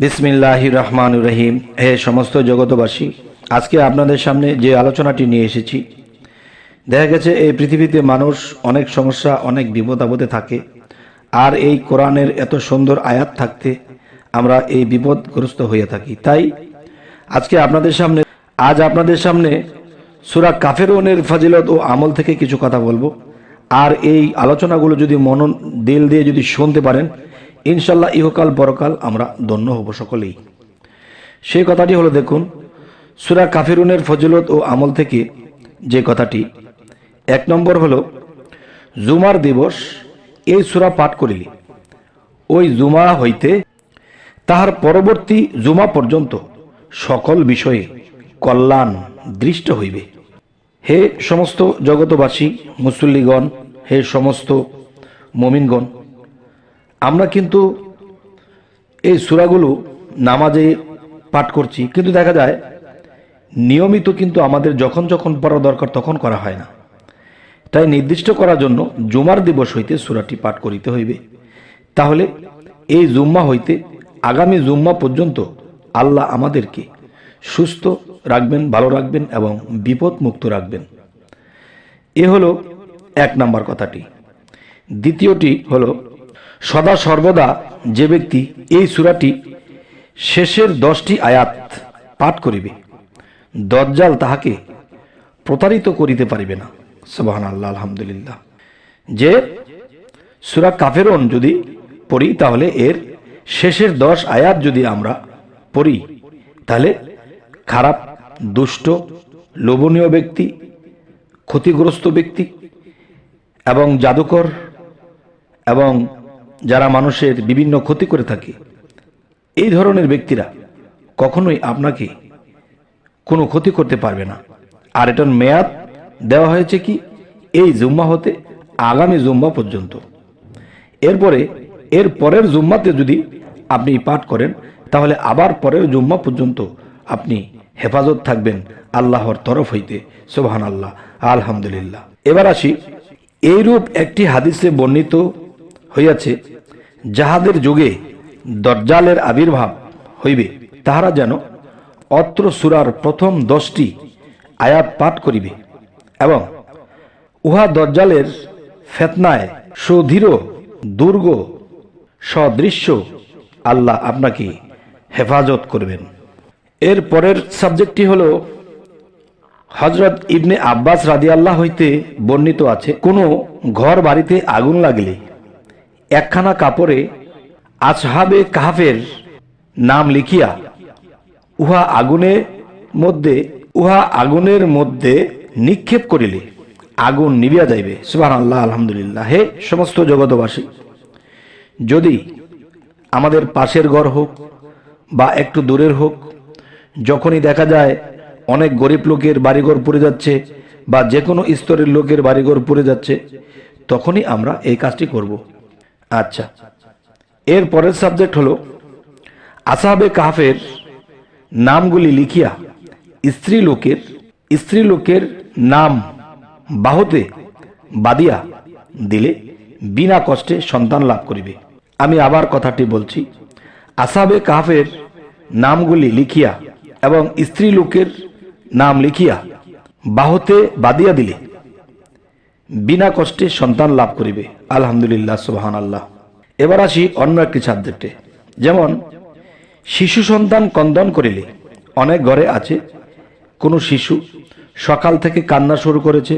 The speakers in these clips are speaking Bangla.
বিসমিল্লাহ রহমান রহিম। হে সমস্ত জগতবাসী আজকে আপনাদের সামনে যে আলোচনাটি নিয়ে এসেছি, দেখা গেছে এই পৃথিবীতে মানুষ অনেক সমস্যা, অনেক বিপদ আপদে থাকে। আর এই কোরআনের এত সুন্দর আয়াত থাকতে আমরা এই বিপদগ্রস্ত হয়ে থাকি। তাই আজকে আপনাদের সামনে, আজ আপনাদের সামনে সুরা কাফেরনের ফাজিলত ও আমল থেকে কিছু কথা বলব। আর এই আলোচনাগুলো যদি মনন, দিল দিয়ে যদি শুনতে পারেন ইনশাল্লাহ ইহকাল পরকাল আমরা ধন্য হব সকলেই। সেই কথাটি হলো দেখুন, সুরা কাফিরুনের ফজিলত ও আমল থেকে যে কথাটি, এক নম্বর হলো, জুমার দিবস এই সুরা পাঠ করিলি, ওই জুমা হইতে তাহার পরবর্তী জুমা পর্যন্ত সকল বিষয়ে কল্যাণ দৃষ্ট হইবে। হে সমস্ত জগতবাসী, মুসল্লিগণ, হে সমস্ত মমিনগণ আমরা কিন্তু এই সুরাগুলো নামাজে পাঠ করছি, কিন্তু দেখা যায় নিয়মিত কিন্তু আমাদের যখন যখন পড়া দরকার তখন করা হয় না। তাই নির্দিষ্ট করার জন্য জুমার দিবস হইতে সুরাটি পাঠ করিতে হইবে। তাহলে এই জুম্মা হইতে আগামী জুম্মা পর্যন্ত আল্লাহ আমাদেরকে সুস্থ রাখবেন, ভালো রাখবেন এবং বিপদ মুক্ত রাখবেন। এ হলো এক নাম্বার কথাটি। দ্বিতীয়টি হলো সদা সর্বদা যে ব্যক্তি এই সুরাটি শেষের দশটি আয়াত পাঠ করিবে, দজ্জাল তাহাকে প্রতারিত করিতে পারিবে না। সুবাহান আল্লাহ আলহামদুলিল্লাহ। যে সুরা কাফেরন যদি পড়ি, তাহলে এর শেষের দশ আয়াত যদি আমরা পড়ি, তাহলে খারাপ, দুষ্ট, লোভনীয় ব্যক্তি, ক্ষতিগ্রস্ত ব্যক্তি এবং জাদুকর এবং যারা মানুষের বিভিন্ন ক্ষতি করে থাকে, এই ধরনের ব্যক্তিরা কখনোই আপনাকে কোনো ক্ষতি করতে পারবে না। আর এটার মেয়াদ দেওয়া হয়েছে কি? এই জুম্মা হতে আগামী জুম্মা পর্যন্ত। এরপরে, এর পরের জুম্মাতে যদি আপনি পাঠ করেন, তাহলে আবার পরের জুম্মা পর্যন্ত আপনি হেফাজত থাকবেন আল্লাহর তরফ হইতে। সোহান আল্লাহ আলহামদুলিল্লাহ। এবার আসি, এইরূপ একটি হাদিসে বর্ণিত হইয়াছে, যাহাদের যুগে দজ্জালের আবির্ভাব হইবে, তাহারা যেন অত্র সুরার প্রথম দশটি আয়াত পাঠ করিবে এবং উহা দরজালের ফেতনায় সুধীর দুর্গ, সদৃশ্য আল্লাহ আপনাকে হেফাজত করবেন। এর পরের সাবজেক্টটি হলো হজরত ইবনে আব্বাস রাদিয়াল্লাহ হইতে বর্ণিত আছে, কোনো ঘর বাড়িতে আগুন লাগলে একখানা কাপড়ে আসহাবে কাহাফের নাম লিখিয়া, উহা আগুনের মধ্যে, উহা আগুনের মধ্যে নিক্ষেপ করিলে, আগুন নিবিয়া যাইবে। সুবাহ আল্লাহ আলহামদুলিল্লাহ। হে সমস্ত জগতবাসী যদি আমাদের পাশের ঘর হোক বা একটু দূরের হোক, যখনই দেখা যায় অনেক গরিব লোকের বাড়িঘর পড়ে যাচ্ছে বা যে কোনো স্তরের লোকের বাড়িঘর পড়ে যাচ্ছে, তখনই আমরা এই কাজটি করব। আচ্ছা। এর পরের সাবজেক্ট হলো আসাবে কাহাফের নামগুলি লিখিয়া স্ত্রী লোকের স্ত্রী লোকের নাম বাহুতে বাদিয়া দিলে বিনা কষ্টে সন্তান লাভ করিবে। আমি আবার কথাটি বলছি আসাবে কাহাফের নামগুলি লিখিয়া এবং স্ত্রী লোকের নাম লিখিয়া বাহুতে বাদিয়া দিলে বিনা কষ্টে সন্তান লাভ করিবে। আলহামদুলিল্লাহ সুবাহান আল্লাহ এবার আসি অন্য একটি সাবজেক্টে যেমন, শিশু সন্তান কন্দন করিলে অনেক ঘরে আছে, কোনো শিশু সকাল থেকে কান্না শুরু করেছে,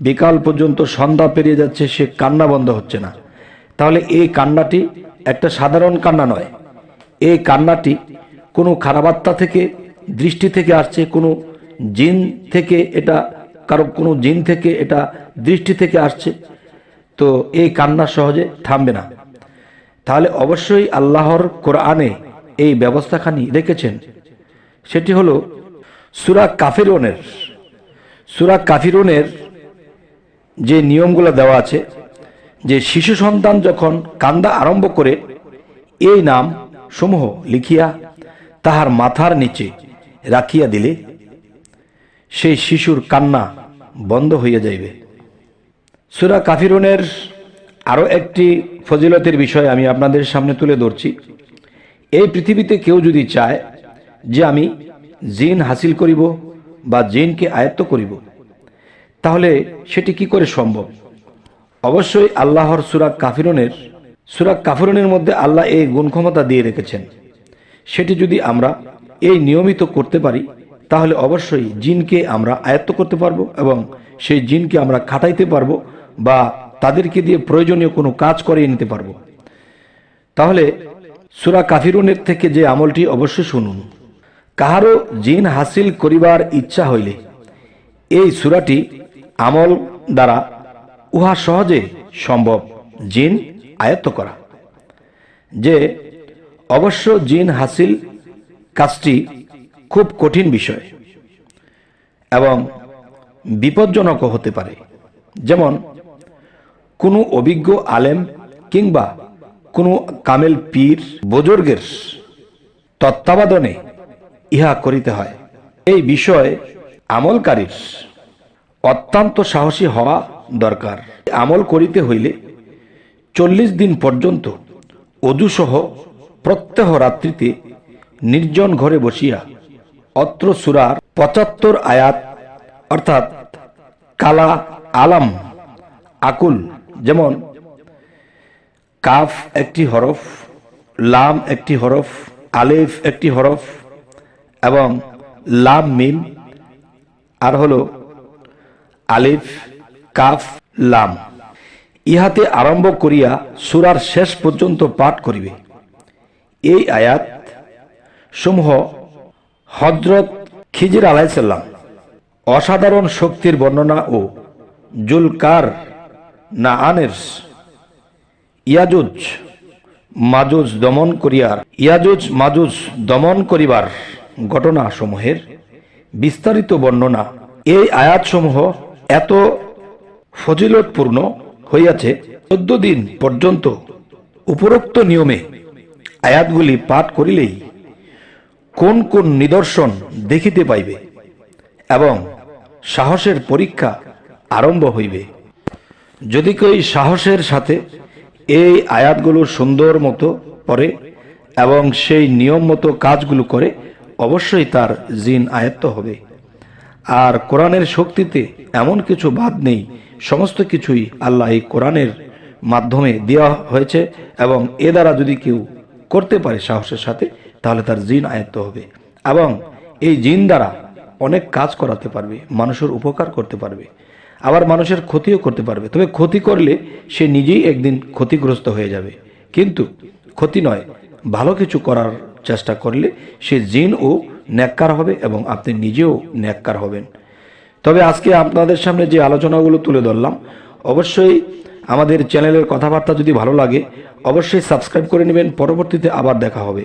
বিকাল পর্যন্ত সন্ধ্যা পেরিয়ে যাচ্ছে, সে কান্না বন্ধ হচ্ছে না। তাহলে এই কান্নাটি একটা সাধারণ কান্না নয়। এই কান্নাটি কোনো খারাপাত্মা থেকে, দৃষ্টি থেকে আসছে, কোনো জিন থেকে এটা কারও কোনো জিন থেকে এটা দৃষ্টি থেকে আসছে, তো এই কান্না সহজে থামবে না। তাহলে অবশ্যই আল্লাহর কোরআনে এই ব্যবস্থাখানি রেখেছেন। সেটি হলো সুরা কাফিরনের। সুরা কাফিরনের যে নিয়মগুলো দেওয়া আছে, যে শিশু সন্তান যখন কান্দা আরম্ভ করে, এই নাম সমূহ লিখিয়া তাহার মাথার নিচে রাখিয়া দিলে সেই শিশুর কান্না বন্ধ হইয়া যাইবে। সুরা কাফিরুনের আরও একটি ফজিলতের বিষয় আমি আপনাদের সামনে তুলে ধরছি। এই পৃথিবীতে কেউ যদি চায় যে আমি জিন হাসিল করিব বা জিনকে আয়ত্ত করিব, তাহলে সেটি কি করে সম্ভব? অবশ্যই আল্লাহর সুরাক কাফিরনের সুরাক কাফিরনের মধ্যে আল্লাহ এই গুণ ক্ষমতা দিয়ে রেখেছেন। সেটি যদি আমরা এই নিয়মিত করতে পারি তাহলে অবশ্যই জিনকে আমরা আয়ত্ত করতে পারব এবং সেই জিনকে আমরা খাটাইতে পারব বা তাদেরকে দিয়ে প্রয়োজনীয় কোনো কাজ করিয়ে নিতে পারব। তাহলে সুরা কাফিরুনের থেকে যে আমলটি অবশ্যই শুনুন। কাহারও জিন হাসিল করিবার ইচ্ছা হইলে এই সুরাটি আমল দ্বারা উহা সহজে সম্ভব জিন আয়ত্ত করা। যে অবশ্য জিন হাসিল কাজটি খুব কঠিন বিষয় এবং বিপজ্জনকও হতে পারে। যেমন, কোনো অভিজ্ঞ আলেম কিংবা কোনো কামেল পীর বুজুর্গের তত্ত্বাবধানে ইহা করিতে হয়। এই বিষয়ে আমলকারীর অত্যন্ত সাহসী হওয়া দরকার। আমল করিতে হইলে চল্লিশ দিন পর্যন্ত অজুসহ প্রত্যহ রাত্রিতে নির্জন ঘরে বসিয়া অত্র সুরার পঁচাত্তর আয়াত, অর্থাৎ কালা আলাম, আকুল, যেমন কাফ একটি হরফ, লাম একটি হরফ, আলেফ একটি হরফ এবং লাম মিম, আর হলো আলিফ, কাফ, লাম। ইহাতে আরম্ভ করিয়া সুরার শেষ পর্যন্ত পাঠ করিবে। এই আয়াত সমূহ হজরত খিজির আলাইসাল্লাম অসাধারণ শক্তির বর্ণনা ও জুলকার না আনের ইয়াজুজ মাজুজ দমন করিয়ার, ইয়াজুজ মাজুজ দমন করিবার ঘটনাসমূহের বিস্তারিত বর্ণনা এই আয়াতসমূহ এত ফজিলতপূর্ণ হইয়াছে, চোদ্দ দিন পর্যন্ত উপরোক্ত নিয়মে আয়াতগুলি পাঠ করিলেই কোন কোন নিদর্শন দেখিতে পাইবে এবং সাহসের পরীক্ষা আরম্ভ হইবে। যদি কেউ সাহসের সাথে এই আয়াতগুলো সুন্দর মতো পড়ে এবং সেই নিয়ম মতো কাজগুলো করে, অবশ্যই তার জিন আয়ত্ত হবে। আর কোরআনের শক্তিতে এমন কিছু বাদ নেই, সমস্ত কিছুই আল্লাহ এই কোরআনের মাধ্যমে দেওয়া হয়েছে এবং এ দ্বারা যদি কেউ করতে পারে সাহসের সাথে তাহলে তার জিন আয়ত্ত হবে। এবং এই জিন দ্বারা অনেক কাজ করাতে পারবে, মানুষের উপকার করতে পারবে, আবার মানুষের ক্ষতিও করতে পারবে। তবে ক্ষতি করলে সে নিজেই একদিন ক্ষতিগ্রস্ত হয়ে যাবে। কিন্তু ক্ষতি নয়, ভালো কিছু করার চেষ্টা করলে সে জিন ও ন্যাক্কার হবে এবং আপনি নিজেও ন্যাক্কার হবেন। তবে আজকে আপনাদের সামনে যে আলোচনাগুলো তুলে ধরলাম, অবশ্যই আমাদের চ্যানেলের কথাবার্তা যদি ভালো লাগে, অবশ্যই সাবস্ক্রাইব করে নেবেন। পরবর্তীতে আবার দেখা হবে।